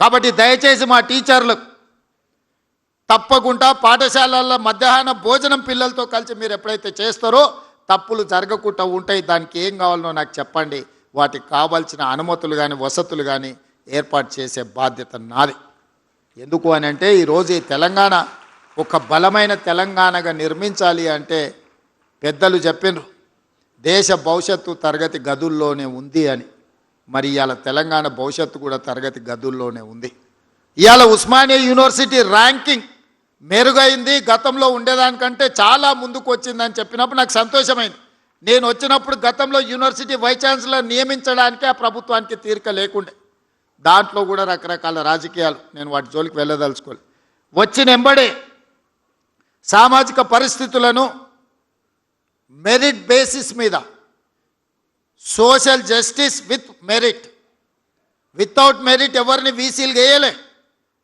కాబట్టి దయచేసి మా టీచర్లకు తప్పకుండా పాఠశాలల్లో మధ్యాహ్న భోజనం పిల్లలతో కలిసి మీరు ఎప్పుడైతే చేస్తారో తప్పులు జరగకుండా ఉంటాయి. దానికి ఏం కావాలనో నాకు చెప్పండి. వాటికి కావాల్సిన అనుమతులు కానీ వసతులు కానీ ఏర్పాటు చేసే బాధ్యత నాది. ఎందుకు అని అంటే ఈరోజు ఈ తెలంగాణ ఒక బలమైన తెలంగాణగా నిర్మించాలి అంటే పెద్దలు చెప్పినారు. దేశ భవిష్యత్తు తరగతి గదుల్లోనే ఉంది అని. మరి ఇవాళ తెలంగాణ భవిష్యత్తు కూడా తరగతి గదుల్లోనే ఉంది. ఇవాళ ఉస్మానియా యూనివర్సిటీ ర్యాంకింగ్ మెరుగైంది గతంలో ఉండేదానికంటే చాలా ముందుకు వచ్చిందని చెప్పినప్పుడు నాకు సంతోషమైంది. నేను వచ్చినప్పుడు గతంలో యూనివర్సిటీ వైస్ ఛాన్సలర్ నియమించడానికి ఆ ప్రభుత్వానికి తీరిక లేకుండే. దాంట్లో కూడా రకరకాల రాజకీయాలు నేను వాటి జోలికి వెళ్ళదలుచుకోలేదు వచ్చిన ఎంబడే సామాజిక పరిస్థితులను మెరిట్ బేసిస్ మీద social justice with merit. Without merit ఎవరిని వీసీలు వేయలే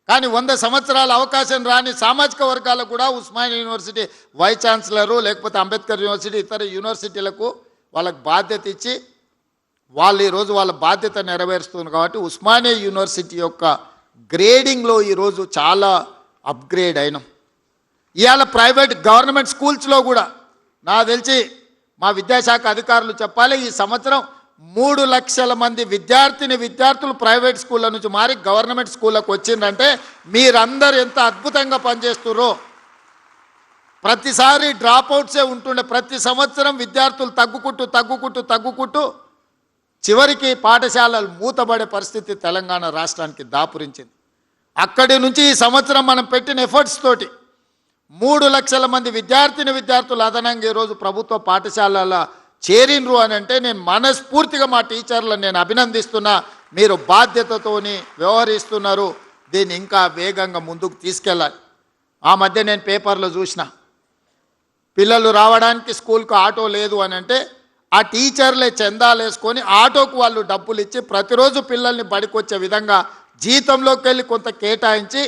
కానీ వంద సంవత్సరాల అవకాశం రాని సామాజిక వర్గాలకు కూడా ఉస్మానియా యూనివర్సిటీ వైస్ ఛాన్సలరు లేకపోతే అంబేద్కర్ యూనివర్సిటీ ఇతర యూనివర్సిటీలకు వాళ్ళకి బాధ్యత ఇచ్చి వాళ్ళు ఈరోజు వాళ్ళ బాధ్యత నెరవేరుస్తుంది కాబట్టి ఉస్మానియా యూనివర్సిటీ యొక్క గ్రేడింగ్లో ఈరోజు చాలా అప్గ్రేడ్ అయినాం. ఇవాళ ప్రైవేట్ గవర్నమెంట్ స్కూల్స్లో కూడా నాకు తెలిసి మా విద్యాశాఖ అధికారులు చెప్పాలి ఈ సంవత్సరం మూడు లక్షల మంది విద్యార్థిని విద్యార్థులు ప్రైవేట్ స్కూళ్ళ నుంచి మారి గవర్నమెంట్ స్కూళ్ళకు వచ్చిందంటే మీరందరూ ఎంత అద్భుతంగా పనిచేస్తుర్రో. ప్రతిసారి డ్రాప్ అవుట్సే ఉంటుండే ప్రతి సంవత్సరం విద్యార్థులు తగ్గుకుంటూ తగ్గుకుంటూ తగ్గుకుంటూ చివరికి పాఠశాలలు మూతబడే పరిస్థితి తెలంగాణ రాష్ట్రానికి దాపురించింది. అక్కడి నుంచి ఈ సంవత్సరం మనం పెట్టిన ఎఫర్ట్స్ తోటి మూడు లక్షల మంది విద్యార్థిని విద్యార్థులు అదనంగా ఈరోజు ప్రభుత్వ పాఠశాలల చేరినరు అని అంటే నేను మనస్ఫూర్తిగా మా టీచర్లను నేను అభినందిస్తున్నా. మీరు బాధ్యతతోని వ్యవహరిస్తున్నారు. దీన్ని ఇంకా వేగంగా ముందుకు తీసుకెళ్ళాలి. ఆ మధ్య నేను పేపర్లో చూసిన. పిల్లలు రావడానికి స్కూల్కి ఆటో లేదు అని అంటే ఆ టీచర్లే చందాలు వేసుకొని ఆటోకు వాళ్ళు డబ్బులు ఇచ్చి ప్రతిరోజు పిల్లల్ని బడికొచ్చే విధంగా జీతంలోకి వెళ్ళి కొంత కేటాయించి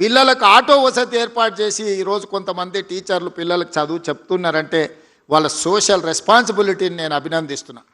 పిల్లలకు ఆటో వసతి ఏర్పాటు చేసి ఈరోజు కొంతమంది టీచర్లు పిల్లలకు చదువు చెప్తున్నారంటే వాళ్ళ సోషల్ రెస్పాన్సిబిలిటీని నేను అభినందిస్తున్నాను